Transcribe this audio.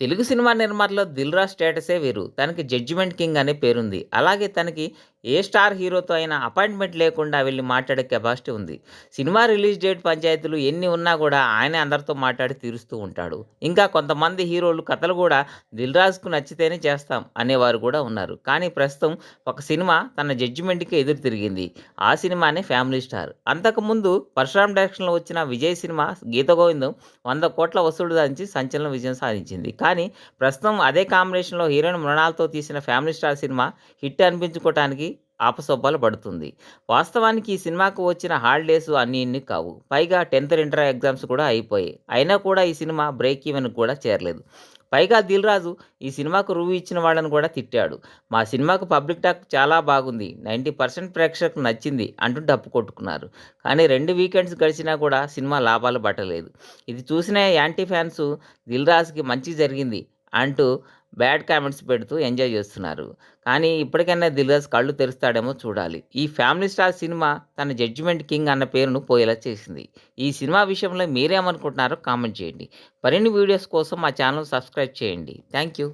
Telugu cinema నిర్మాతలో దిల్ రాజ్ స్టేటసే వేరు. తనకి జడ్జిమెంట్ కింగ్ అనే పేరుంది. అలాగే తనకి ఏ స్టార్ హీరోతో అయినా అపాయింట్మెంట్ లేకుండా వెళ్ళి మాట్లాడే కెపాసిటీ ఉంది. సినిమా రిలీజ్ డేట్ పంచాయతీలు ఎన్ని ఉన్నా కూడా ఆయనే అందరితో మాట్లాడి తీరుస్తూ ఉంటాడు. ఇంకా కొంతమంది హీరోలు కథలు కూడా దిల్ రాజ్కు నచ్చితేనే చేస్తాం అనేవారు కూడా ఉన్నారు. కానీ ప్రస్తుతం ఒక సినిమా తన జడ్జిమెంట్కి ఎదురు తిరిగింది. ఆ సినిమానే ఫ్యామిలీ స్టార్. అంతకుముందు పరశురామ్ డైరెక్షన్లో వచ్చిన విజయ్ సినిమా గీత గోవిందం వంద కోట్ల వసూలు దాంచి సంచలన విజయం సాధించింది. కానీ ప్రస్తుతం అదే కాంబినేషన్లో హీరోయిన్ మృణాలతో తీసిన ఫ్యామిలీ స్టార్ సినిమా హిట్ అనిపించుకోవటానికి ఆపసొబ్బాలు పడుతుంది. వాస్తవానికి ఈ సినిమాకు వచ్చిన హాలిడేస్ అన్ని ఇన్ని కావు. పైగా టెన్త్ ఇంటర్ ఎగ్జామ్స్ కూడా అయిపోయాయి. అయినా కూడా ఈ సినిమా బ్రేక్ ఈవెన్ కూడా చేరలేదు. పైగా దిల్ రాజు ఈ సినిమాకు రువ్వు ఇచ్చిన వాళ్ళని కూడా తిట్టాడు. మా సినిమాకు పబ్లిక్ టాక్ చాలా బాగుంది. నైంటీ పర్సెంట్ ప్రేక్షకులకు నచ్చింది అంటూ డప్పు కొట్టుకున్నారు. కానీ రెండు వీకెండ్స్ గడిచినా కూడా సినిమా లాభాలు పట్టలేదు. ఇది చూసిన యాంటీ ఫ్యాన్స్ దిల్ రాజుకి మంచి జరిగింది అంటూ బ్యాడ్ కామెంట్స్ పెడుతూ ఎంజాయ్ చేస్తున్నారు. కానీ ఇప్పటికైనా దిల్రాజ్ కళ్ళు తెరుస్తాడేమో చూడాలి. ఈ ఫ్యామిలీ స్టార్ సినిమా తన జడ్జిమెంట్ కింగ్ అన్న పేరును పోయేలా చేసింది. ఈ సినిమా విషయంలో మీరేమనుకుంటున్నారో కామెంట్ చేయండి. మరిన్ని వీడియోస్ కోసం మా ఛానల్ సబ్స్క్రైబ్ చేయండి. Thank you.